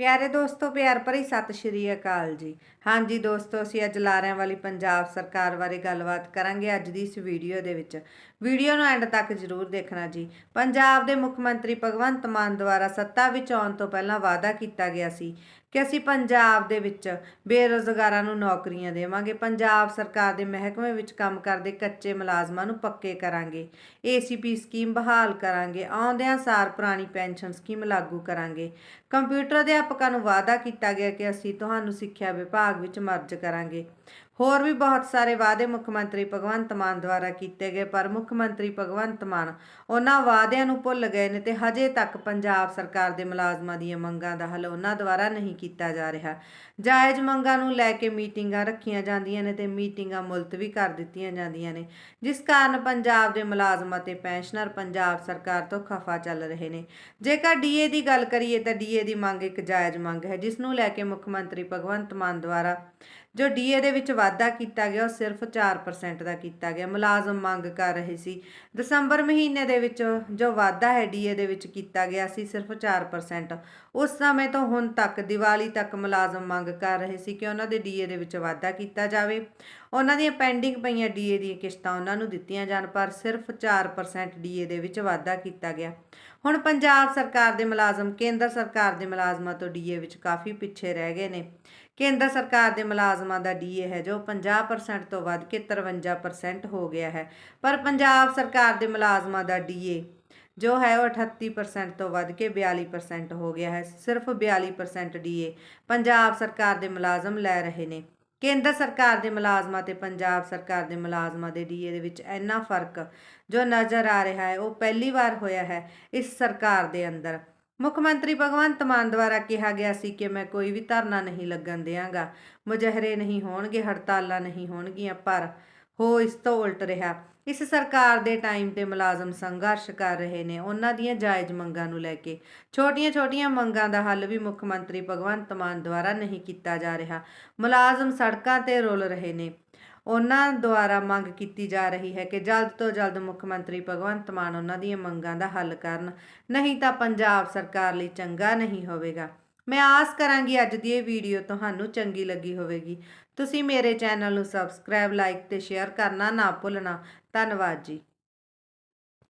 ਪਿਆਰੇ ਦੋਸਤੋ, ਪਿਆਰ ਭਰੀ ਸਤਿ ਸ਼੍ਰੀ ਅਕਾਲ ਜੀ। ਹਾਂਜੀ ਦੋਸਤੋ, ਅਸੀਂ ਅੱਜ ਲਾਰਿਆਂ ਵਾਲੀ ਪੰਜਾਬ ਸਰਕਾਰ ਬਾਰੇ ਗੱਲਬਾਤ ਕਰਾਂਗੇ ਅੱਜ ਦੀ ਇਸ ਵੀਡੀਓ ਦੇ ਵਿੱਚ। ਵੀਡੀਓ ਨੂੰ ਐਂਡ ਤੱਕ ਜ਼ਰੂਰ ਦੇਖਣਾ ਜੀ। ਪੰਜਾਬ ਦੇ ਮੁੱਖ ਮੰਤਰੀ ਭਗਵੰਤ ਮਾਨ ਦੁਆਰਾ ਸੱਤਾ ਵਿੱਚ ਆਉਣ ਤੋਂ ਪਹਿਲਾਂ ਵਾਅਦਾ ਕੀਤਾ ਗਿਆ ਸੀ ਕਿ ਅਸੀਂ ਪੰਜਾਬ ਦੇ ਵਿੱਚ ਬੇਰੁਜ਼ਗਾਰਾਂ ਨੂੰ ਨੌਕਰੀਆਂ ਦੇਵਾਂਗੇ, ਪੰਜਾਬ ਸਰਕਾਰ ਦੇ ਮਹਿਕਮੇ ਵਿੱਚ ਕੰਮ ਕਰਦੇ ਕੱਚੇ ਮੁਲਾਜ਼ਮਾਂ ਨੂੰ ਪੱਕੇ ਕਰਾਂਗੇ ਏਸੀਪੀ ਸਕੀਮ ਬਹਾਲ ਕਰਾਂਗੇ, ਆਉਂਦਿਆਂ ਸਾਰ ਪੁਰਾਣੀ ਪੈਨਸ਼ਨ ਸਕੀਮ ਲਾਗੂ ਕਰਾਂਗੇ। ਕੰਪਿਊਟਰ ਅਧਿਆਪਕਾਂ ਨੂੰ ਵਾਅਦਾ ਕੀਤਾ ਗਿਆ ਕਿ ਅਸੀਂ ਤੁਹਾਨੂੰ ਸਿੱਖਿਆ ਵਿਭਾਗ ਵਿੱਚ ਮਰਜ ਕਰਾਂਗੇ। ਹੋਰ ਵੀ ਬਹੁਤ ਸਾਰੇ ਵਾਅਦੇ ਮੁੱਖ ਮੰਤਰੀ ਭਗਵੰਤ ਮਾਨ ਦੁਆਰਾ ਕੀਤੇ ਗਏ, ਪਰ ਮੁੱਖ ਮੰਤਰੀ ਭਗਵੰਤ ਮਾਨ ਉਹਨਾਂ ਵਾਅਦਿਆਂ ਨੂੰ ਭੁੱਲ ਗਏ ਨੇ ਤੇ ਹਜੇ ਤੱਕ ਪੰਜਾਬ ਸਰਕਾਰ ਦੇ ਮੁਲਾਜ਼ਮਾਂ ਦੀਆਂ ਮੰਗਾਂ ਦਾ ਹੱਲ ਉਹਨਾਂ ਦੁਆਰਾ ਨਹੀਂ ਕੀਤਾ ਜਾ ਰਿਹਾ। ਜਾਇਜ਼ ਮੰਗਾਂ ਨੂੰ ਲੈ ਕੇ ਮੀਟਿੰਗਾਂ ਰੱਖੀਆਂ ਜਾਂਦੀਆਂ ਨੇ ਤੇ ਮੀਟਿੰਗਾਂ ਮੁਲਤਵੀ ਕਰ ਦਿੱਤੀਆਂ ਜਾਂਦੀਆਂ ਨੇ, ਜਿਸ ਕਾਰਨ ਪੰਜਾਬ ਦੇ ਮੁਲਾਜ਼ਮਾਂ ਅਤੇ ਪੈਨਸ਼ਨਰ ਪੰਜਾਬ ਸਰਕਾਰ ਤੋਂ ਖਫਾ ਚੱਲ ਰਹੇ ਨੇ। ਜੇਕਰ ਡੀਏ ਦੀ ਗੱਲ ਕਰੀਏ ਤਾਂ ਡੀਏ ਦੀ ਮੰਗ ਇੱਕ ਜਾਇਜ਼ ਮੰਗ ਹੈ, ਜਿਸ ਨੂੰ ਲੈ ਕੇ ਮੁੱਖ ਮੰਤਰੀ ਭਗਵੰਤ ਮਾਨ ਦੁਆਰਾ ਜੋ ਡੀਏ ਦੇ ਵਿੱਚ ਵਾਧਾ ਕੀਤਾ ਗਿਆ, ਉਹ ਸਿਰਫ 4% ਦਾ ਕੀਤਾ ਗਿਆ। ਮੁਲਾਜ਼ਮ ਮੰਗ ਕਰ ਰਹੇ ਸੀ। ਦਸੰਬਰ ਮਹੀਨੇ ਦੇ ਵਿੱਚ ਜੋ ਵਾਧਾ ਹੈ ਡੀਏ ਦੇ ਵਿੱਚ ਕੀਤਾ ਗਿਆ ਸੀ, ਸਿਰਫ 4% ਉਸ ਸਮੇਂ ਤੋਂ ਹੁਣ ਤੱਕ ਦੀਵਾਲੀ ਤੱਕ ਮੁਲਾਜ਼ਮ ਮੰਗ ਕਰ ਰਹੇ ਸੀ ਕਿ ਉਹਨਾਂ ਦੇ ਡੀਏ ਦੇ ਵਿੱਚ ਵਾਧਾ ਕੀਤਾ ਜਾਵੇ। ਉਹਨਾਂ ਦੀਆਂ ਪੈਂਡਿੰਗ ਪਈਆਂ ਡੀਏ ਦੀਆਂ ਕਿਸ਼ਤਾਂ ਉਹਨਾਂ ਨੂੰ ਦਿੱਤੀਆਂ ਜਾਣ, ਪਰ ਸਿਰਫ 4% ਡੀਏ ਦੇ ਵਿੱਚ ਵਾਧਾ ਕੀਤਾ ਗਿਆ। ਹੁਣ ਪੰਜਾਬ ਸਰਕਾਰ ਦੇ ਮੁਲਾਜ਼ਮ, ਕੇਂਦਰ ਸਰਕਾਰ ਦੇ ਮੁਲਾਜ਼ਮਾਂ ਤੋਂ ਡੀਏ ਵਿੱਚ ਕਾਫੀ ਪਿੱਛੇ ਰਹਿ ਗਏ ਨੇ। ਕੇਂਦਰ ਸਰਕਾਰ ਦੇ ਮੁਲਾਜ਼ਮਾਂ ਦਾ ਡੀਏ ਹੈ ਜੋ 50% ਤੋਂ ਵੱਧ ਕੇ 53% ਹੋ ਗਿਆ ਹੈ। ਪਰ ਪੰਜਾਬ ਸਰਕਾਰ ਦੇ ਮੁਲਾਜ਼ਮਾਂ ਦਾ ਡੀਏ ਜੋ ਹੈ ਉਹ 38% ਤੋਂ ਵੱਧ ਕੇ 42% ਹੋ ਗਿਆ ਹੈ। ਸਿਰਫ 42% ਡੀਏ ਪੰਜਾਬ ਸਰਕਾਰ ਦੇ ਮੁਲਾਜ਼ਮ ਲੈ ਰਹੇ ਨੇ। ਕੇਂਦਰ ਸਰਕਾਰ ਦੇ ਮੁਲਾਜ਼ਮਾਂ ਤੇ ਪੰਜਾਬ ਸਰਕਾਰ ਦੇ ਮੁਲਾਜ਼ਮਾਂ ਦੇ ਡੀਏ ਦੇ ਵਿੱਚ ਇੰਨਾ ਫ਼ਰਕ ਜੋ ਨਜ਼ਰ ਆ ਰਿਹਾ ਹੈ, ਉਹ ਪਹਿਲੀ ਵਾਰ ਹੋਇਆ ਹੈ ਇਸ ਸਰਕਾਰ ਦੇ ਅੰਦਰ। ਮੁੱਖ ਮੰਤਰੀ ਭਗਵੰਤ ਮਾਨ ਦੁਆਰਾ ਕਿਹਾ ਗਿਆ ਸੀ ਕਿ ਮੈਂ ਕੋਈ ਵੀ ਧਰਨਾ ਨਹੀਂ ਲੱਗਣ ਦਿਆਂਗਾ। ਮੁਜ਼ਾਹਰੇ ਨਹੀਂ ਹੋਣਗੇ, ਹੜਤਾਲਾਂ ਨਹੀਂ ਹੋਣਗੀਆਂ, ਪਰ ਹੋ ਇਸ ਤੋਂ ਉਲਟ ਰਿਹਾ। ਇਸ ਸਰਕਾਰ ਦੇ ਟਾਈਮ ਤੇ ਮੁਲਾਜ਼ਮ ਸੰਘਰਸ਼ ਕਰ ਰਹੇ ਨੇ। ਉਹਨਾਂ ਦੀਆਂ ਜਾਇਜ਼ ਮੰਗਾਂ ਨੂੰ ਲੈ ਕੇ। ਛੋਟੀਆਂ-ਛੋਟੀਆਂ ਮੰਗਾਂ ਦਾ ਹੱਲ ਵੀ ਮੁੱਖ ਮੰਤਰੀ ਭਗਵੰਤ ਮਾਨ ਦੁਆਰਾ ਨਹੀਂ ਕੀਤਾ ਜਾ ਰਿਹਾ। ਮੁਲਾਜ਼ਮ ਸੜਕਾਂ ਤੇ ਰੁਲ ਰਹੇ ਨੇ। ਉਹਨਾਂ ਦੁਆਰਾ ਮੰਗ ਕੀਤੀ ਜਾ ਰਹੀ ਹੈ ਕਿ ਜਲਦ ਤੋਂ ਜਲਦ ਮੁੱਖ ਮੰਤਰੀ ਭਗਵੰਤ ਮਾਨ ਉਹਨਾਂ ਦੀਆਂ ਮੰਗਾਂ ਦਾ ਹੱਲ ਕਰਨ। ਨਹੀਂ ਤਾਂ ਪੰਜਾਬ ਸਰਕਾਰ ਲਈ ਚੰਗਾ ਨਹੀਂ ਹੋਵੇਗਾ। ਮੈਂ ਆਸ ਕਰਾਂਗੀ ਅੱਜ ਦੀ ਇਹ ਵੀਡੀਓ ਤੁਹਾਨੂੰ ਚੰਗੀ ਲੱਗੀ ਹੋਵੇਗੀ। ਤੁਸੀਂ ਮੇਰੇ ਚੈਨਲ ਨੂੰ ਸਬਸਕ੍ਰਾਈਬ ਲਾਈਕ ਤੇ ਸ਼ੇਅਰ ਕਰਨਾ ਨਾ ਭੁੱਲਣਾ। ਧੰਨਵਾਦ ਜੀ।